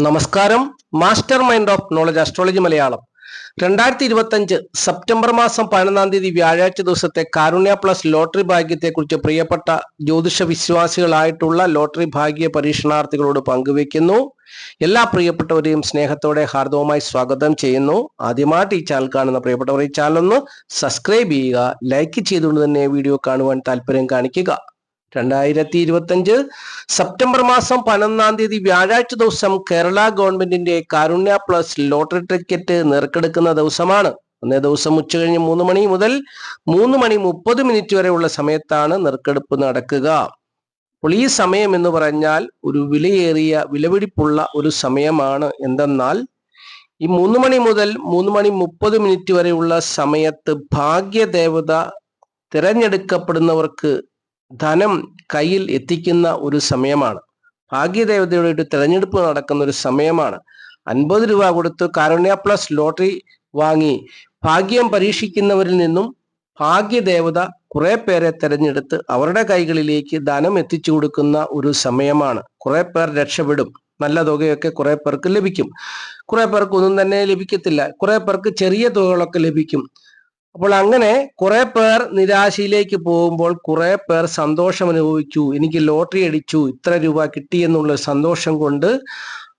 നമസ്കാരം. Master mind of knowledge astrology Malayalam. രണ്ടായിരത്തി ഇരുപത്തഞ്ച് സെപ്റ്റംബർ മാസം പതിനൊന്നാം തീയതി വ്യാഴാഴ്ച ദിവസത്തെ കാരുണ്യ പ്ലസ് ലോട്ടറി ഭാഗ്യത്തെക്കുറിച്ച് പ്രിയപ്പെട്ട ജ്യോതിഷ വിശ്വാസികളായിട്ടുള്ള ലോട്ടറി ഭാഗ്യ പരീക്ഷണാർത്ഥികളോട് പങ്കുവെക്കുന്നു. എല്ലാ പ്രിയപ്പെട്ടവരെയും സ്നേഹത്തോടെ ഹാർദവമായി സ്വാഗതം ചെയ്യുന്നു. ആദ്യമായിട്ട് ഈ ചാനൽ കാണുന്ന പ്രിയപ്പെട്ടവർ ഈ ചാനൽ ഒന്ന് സബ്സ്ക്രൈബ് ചെയ്യുക ലൈക്ക് ചെയ്തുകൊണ്ട് തന്നെ വീഡിയോ കാണുവാൻ താല്പര്യം കാണിക്കുക. രണ്ടായിരത്തി ഇരുപത്തഞ്ച് സെപ്റ്റംബർ മാസം പതിനൊന്നാം തീയതി വ്യാഴാഴ്ച ദിവസം കേരള ഗവൺമെന്റിന്റെ കാരുണ്യ പ്ലസ് ലോട്ടറി ടിക്കറ്റ് നിറക്കെടുക്കുന്ന ദിവസമാണ്. അന്നേ ദിവസം ഉച്ചകഴിഞ്ഞ് മൂന്ന് മണി മുതൽ മൂന്ന് മണി മുപ്പത് മിനിറ്റ് വരെയുള്ള സമയത്താണ് നിറക്കെടുപ്പ് നടക്കുക. അപ്പോൾ ഈ സമയം എന്ന് പറഞ്ഞാൽ ഒരു വിലയേറിയ വിലപിടിപ്പുള്ള ഒരു സമയമാണ്. എന്തെന്നാൽ ഈ മൂന്ന് മണി മുതൽ മൂന്ന് മണി മുപ്പത് മിനിറ്റ് വരെയുള്ള സമയത്ത് ഭാഗ്യദേവത തിരഞ്ഞെടുക്കപ്പെടുന്നവർക്ക് ധനം കയ്യിൽ എത്തിക്കുന്ന ഒരു സമയമാണ്. ഭാഗ്യദേവതയുടെ ഒരു തെരഞ്ഞെടുപ്പ് നടക്കുന്ന ഒരു സമയമാണ്. അൻപത് രൂപ കൊടുത്ത് കാരുണ്യ പ്ലസ് ലോട്ടറി വാങ്ങി ഭാഗ്യം പരീക്ഷിക്കുന്നവരിൽ നിന്നും ഭാഗ്യദേവത കുറെ പേരെ തെരഞ്ഞെടുത്ത് അവരുടെ കൈകളിലേക്ക് ധനം എത്തിച്ചു കൊടുക്കുന്ന ഒരു സമയമാണ്. കുറെ പേർ രക്ഷപ്പെടും. നല്ല തുകയൊക്കെ കുറെ പേർക്ക് ലഭിക്കും. കുറെ പേർക്ക് ഒന്നും തന്നെ ലഭിക്കത്തില്ല. കുറെ പേർക്ക് ചെറിയ തുകകളൊക്കെ ലഭിക്കും. അപ്പോൾ അങ്ങനെ കുറെ പേർ നിരാശയിലേക്ക് പോകുമ്പോൾ കുറെ പേർ സന്തോഷം അനുഭവിച്ചു. എനിക്ക് ലോട്ടറി അടിച്ചു. ഇത്ര രൂപ കിട്ടി എന്നുള്ള സന്തോഷം കൊണ്ട്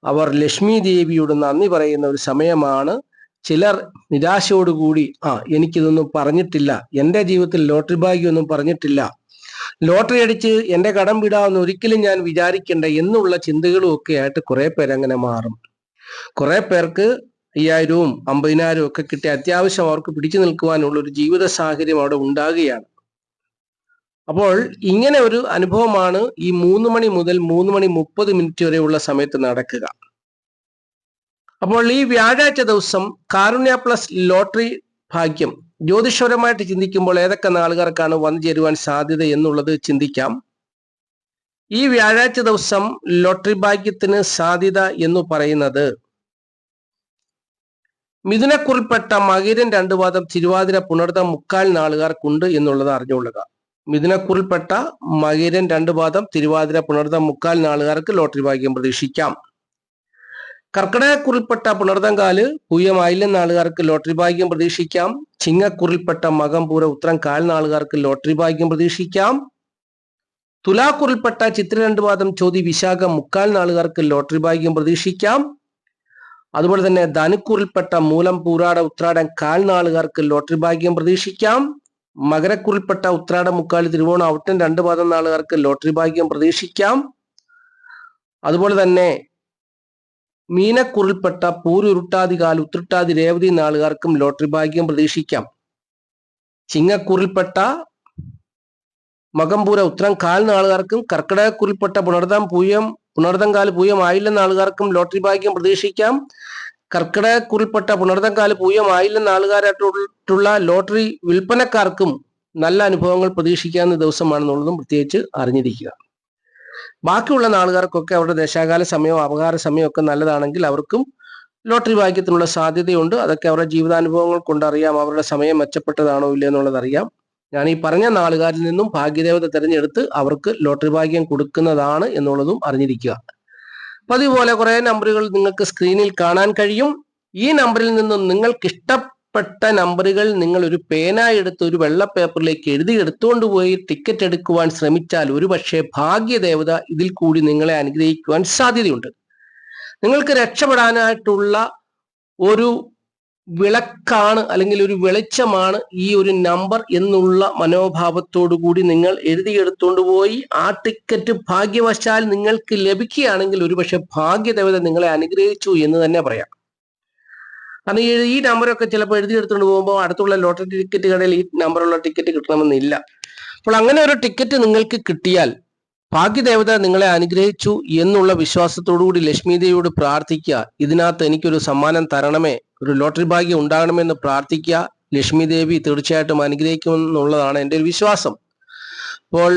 അവർ ലക്ഷ്മി ദേവിയോട് നന്ദി പറയുന്ന ഒരു സമയമാണ്. ചിലർ നിരാശയോടുകൂടി ആ എനിക്കിതൊന്നും പറഞ്ഞിട്ടില്ല. എന്റെ ജീവിതത്തിൽ ലോട്ടറി ഭാഗ്യമൊന്നും പറഞ്ഞിട്ടില്ല. ലോട്ടറി അടിച്ച് എന്റെ കടം വിടാമെന്ന് ഒരിക്കലും ഞാൻ വിചാരിക്കേണ്ട എന്നുള്ള ചിന്തകളും ഒക്കെ ആയിട്ട് കുറെ പേരങ്ങനെ മാറും. കുറെ പേർക്ക് അയ്യായിരവും അമ്പതിനായിരവും ഒക്കെ കിട്ടി അത്യാവശ്യം അവർക്ക് പിടിച്ചു നിൽക്കുവാനുള്ള ഒരു ജീവിത സാഹചര്യം അവിടെ ഉണ്ടാകുകയാണ്. അപ്പോൾ ഇങ്ങനെ ഒരു അനുഭവമാണ് ഈ മൂന്ന് മണി മുതൽ മൂന്ന് മണി മുപ്പത് മിനിറ്റ് വരെയുള്ള സമയത്ത് നടക്കുക. അപ്പോൾ ഈ വ്യാഴാഴ്ച ദിവസം കാരുണ്യ പ്ലസ് ലോട്ടറി ഭാഗ്യം. ജ്യോതിഷപരമായിട്ട് ചിന്തിക്കുമ്പോൾ ഏതൊക്കെ നാളുകാർക്കാണ് വന്നു ചേരുവാൻ സാധ്യത എന്നുള്ളത് ചിന്തിക്കാം. ഈ വ്യാഴാഴ്ച ദിവസം ലോട്ടറി ഭാഗ്യത്തിന് സാധ്യത എന്ന് പറയുന്നത് മിഥുനക്കുറിൽപ്പെട്ട മകിരൻ രണ്ടു പാദം തിരുവാതിര പുണർത മുക്കാൽ നാളുകാർക്കുണ്ട് എന്നുള്ളത് അറിഞ്ഞുകൊള്ളുക. മിഥുനക്കുറിൽപ്പെട്ട മകിരൻ രണ്ടു പാദം തിരുവാതിര പുണർത മുക്കാൽ നാളുകാർക്ക് ലോട്ടറി ഭാഗ്യം പ്രതീക്ഷിക്കാം. കർക്കിടകക്കുറിൽപ്പെട്ട പുണർതങ്കാൽ പൂയമായില്ല നാളുകാർക്ക് ലോട്ടറി ഭാഗ്യം പ്രതീക്ഷിക്കാം. ചിങ്ങക്കുറിൽപ്പെട്ട മകം പൂര ഉത്തരം കാൽ നാളുകാർക്ക് ലോട്ടറി ഭാഗ്യം പ്രതീക്ഷിക്കാം. തുലാക്കുറിൽപ്പെട്ട ചിത്ര രണ്ടു പാദം ചോതി വിശാഖം മുക്കാൽ നാളുകാർക്ക് ലോട്ടറി ഭാഗ്യം പ്രതീക്ഷിക്കാം. അതുപോലെ തന്നെ ധനുക്കൂറിൽപ്പെട്ട മൂലം പൂരാട ഉത്രാടം കാൽനാളുകാർക്ക് ലോട്ടറി ഭാഗ്യം പ്രതീക്ഷിക്കാം. മകരക്കുറിൽപ്പെട്ട ഉത്രാട മുക്കാലി തിരുവോണം ഔട്ടൻ രണ്ട് പാദം നാളുകാർക്ക് ലോട്ടറി ഭാഗ്യം പ്രതീക്ഷിക്കാം. അതുപോലെ തന്നെ മീനക്കുറിൽപ്പെട്ട പൂരുരുട്ടാതി കാൽ ഉത്രട്ടാതി രേവതി നാളുകാർക്കും ലോട്ടറി ഭാഗ്യം പ്രതീക്ഷിക്കാം. ചിങ്ങക്കുറിൽപ്പെട്ട മകംപൂര ഉത്രം കാൽ നാളുകാർക്കും കർക്കിടകക്കുറിൽപ്പെട്ട പുണർദം പൂയം പുണർദങ്കാൽ പൂയമായില്ലെന്ന ആൾക്കാർക്കും ലോട്ടറി ഭാഗ്യം പ്രതീക്ഷിക്കാം. കർക്കിടകക്കുറിൽപ്പെട്ട പുണർതങ്കാൽ പൂയമായില്ലെന്ന ആൾക്കാരായിട്ടുള്ള ലോട്ടറി വിൽപ്പനക്കാർക്കും നല്ല അനുഭവങ്ങൾ പ്രതീക്ഷിക്കാവുന്ന ദിവസമാണെന്നുള്ളതും പ്രത്യേകിച്ച് അറിഞ്ഞിരിക്കുക. ബാക്കിയുള്ള നാളുകാർക്കൊക്കെ അവരുടെ ദശാകാല സമയവും അപകാര സമയവും ഒക്കെ നല്ലതാണെങ്കിൽ അവർക്കും ലോട്ടറി ഭാഗ്യത്തിനുള്ള സാധ്യതയുണ്ട്. അതൊക്കെ അവരുടെ ജീവിതാനുഭവങ്ങൾ കൊണ്ടറിയാം. അവരുടെ സമയം മെച്ചപ്പെട്ടതാണോ ഇല്ല എന്നുള്ളത് അറിയാം. ഞാൻ ഈ പറഞ്ഞ നാളുകാരിൽ നിന്നും ഭാഗ്യദേവത തിരഞ്ഞെടുത്ത് അവർക്ക് ലോട്ടറി ഭാഗ്യം കൊടുക്കുന്നതാണ് എന്നുള്ളതും അറിഞ്ഞിരിക്കുക. അതുപോലെ കുറെ നമ്പറുകൾ നിങ്ങൾക്ക് സ്ക്രീനിൽ കാണാൻ കഴിയും. ഈ നമ്പറിൽ നിന്നും നിങ്ങൾക്ക് ഇഷ്ടപ്പെട്ട നമ്പറുകൾ നിങ്ങൾ ഒരു പേന എടുത്ത് ഒരു വെള്ള പേപ്പറിലേക്ക് എഴുതി എടുത്തുകൊണ്ട് പോയി ടിക്കറ്റ് എടുക്കുവാൻ ശ്രമിച്ചാൽ ഒരുപക്ഷെ ഭാഗ്യദേവത ഇതിൽ കൂടി നിങ്ങളെ അനുഗ്രഹിക്കുവാൻ സാധ്യതയുണ്ട്. നിങ്ങൾക്ക് രക്ഷപ്പെടാനായിട്ടുള്ള ഒരു വിളക്കാണ് അല്ലെങ്കിൽ ഒരു വെളിച്ചമാണ് ഈ ഒരു നമ്പർ എന്നുള്ള മനോഭാവത്തോടു കൂടി നിങ്ങൾ എഴുതിയെടുത്തുകൊണ്ട് പോയി. ആ ടിക്കറ്റ് ഭാഗ്യവശാൽ നിങ്ങൾക്ക് ലഭിക്കുകയാണെങ്കിൽ ഒരുപക്ഷെ ഭാഗ്യദേവത നിങ്ങളെ അനുഗ്രഹിച്ചു എന്ന് തന്നെ പറയാം. കാരണം ഈ നമ്പറൊക്കെ ചിലപ്പോൾ എഴുതിയെടുത്തുകൊണ്ട് പോകുമ്പോൾ അടുത്തുള്ള ലോട്ടറി ടിക്കറ്റ് കടയിൽ ഈ നമ്പറുള്ള ടിക്കറ്റ് കിട്ടണമെന്നില്ല. അപ്പോൾ അങ്ങനെ ഒരു ടിക്കറ്റ് നിങ്ങൾക്ക് കിട്ടിയാൽ ഭാഗ്യദേവത നിങ്ങളെ അനുഗ്രഹിച്ചു എന്നുള്ള വിശ്വാസത്തോടു കൂടി ലക്ഷ്മി ദേവിയോട് പ്രാർത്ഥിക്കുക. ഇതിനകത്ത് എനിക്കൊരു സമ്മാനം തരണമേ. ഒരു ലോട്ടറി ഭാഗ്യം ഉണ്ടാകണമെന്ന് പ്രാർത്ഥിക്കുക. ലക്ഷ്മി ദേവി തീർച്ചയായിട്ടും അനുഗ്രഹിക്കുമെന്നുള്ളതാണ് എന്റെ ഒരു വിശ്വാസം. അപ്പോൾ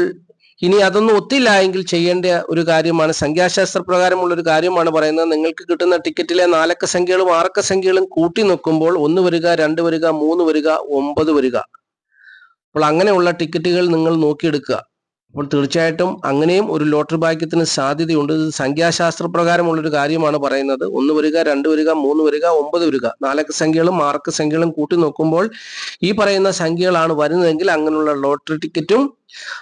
ഇനി അതൊന്നും ഒത്തില്ല എങ്കിൽ ചെയ്യേണ്ട ഒരു കാര്യമാണ് സംഖ്യാശാസ്ത്ര പ്രകാരമുള്ള ഒരു കാര്യമാണ് പറയുന്നത്. നിങ്ങൾക്ക് കിട്ടുന്ന ടിക്കറ്റിലെ നാലക്ക സംഖ്യകളും ആറക്ക സംഖ്യകളും കൂട്ടി നോക്കുമ്പോൾ ഒന്ന് വരിക രണ്ട് വരിക മൂന്ന് വരിക ഒമ്പത് വരിക. അപ്പോൾ അങ്ങനെയുള്ള ടിക്കറ്റുകൾ നിങ്ങൾ നോക്കിയെടുക്കുക. അപ്പോൾ തീർച്ചയായിട്ടും അങ്ങനെയും ഒരു ലോട്ടറി ഭാഗ്യത്തിന് സാധ്യതയുണ്ട്. ഇത് സംഖ്യാശാസ്ത്ര പ്രകാരമുള്ളൊരു കാര്യമാണ് പറയുന്നത്. ഒന്ന് വരിക രണ്ട് വരിക മൂന്ന് വരിക ഒമ്പത് വരിക. നാലക്ക സംഖ്യകളും ആറക്ക സംഖ്യകളും കൂട്ടി നോക്കുമ്പോൾ ഈ പറയുന്ന സംഖ്യകളാണ് വരുന്നതെങ്കിൽ അങ്ങനെയുള്ള ലോട്ടറി ടിക്കറ്റും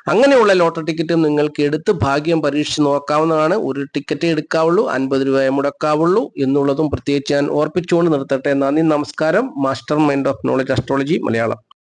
അങ്ങനെയുള്ള ലോട്ടറി ടിക്കറ്റും നിങ്ങൾക്ക് എടുത്ത് ഭാഗ്യം പരീക്ഷിച്ച് നോക്കാവുന്നതാണ്. ഒരു ടിക്കറ്റ് എടുക്കാവുള്ളൂ അൻപത് രൂപയെ മുടക്കാവുള്ളൂ എന്നുള്ളതും പ്രത്യേകിച്ച് ഞാൻ ഓർപ്പിച്ചുകൊണ്ട് നിർത്തട്ടെ. നന്ദി നമസ്കാരം. Master mind of knowledge astrology Malayalam.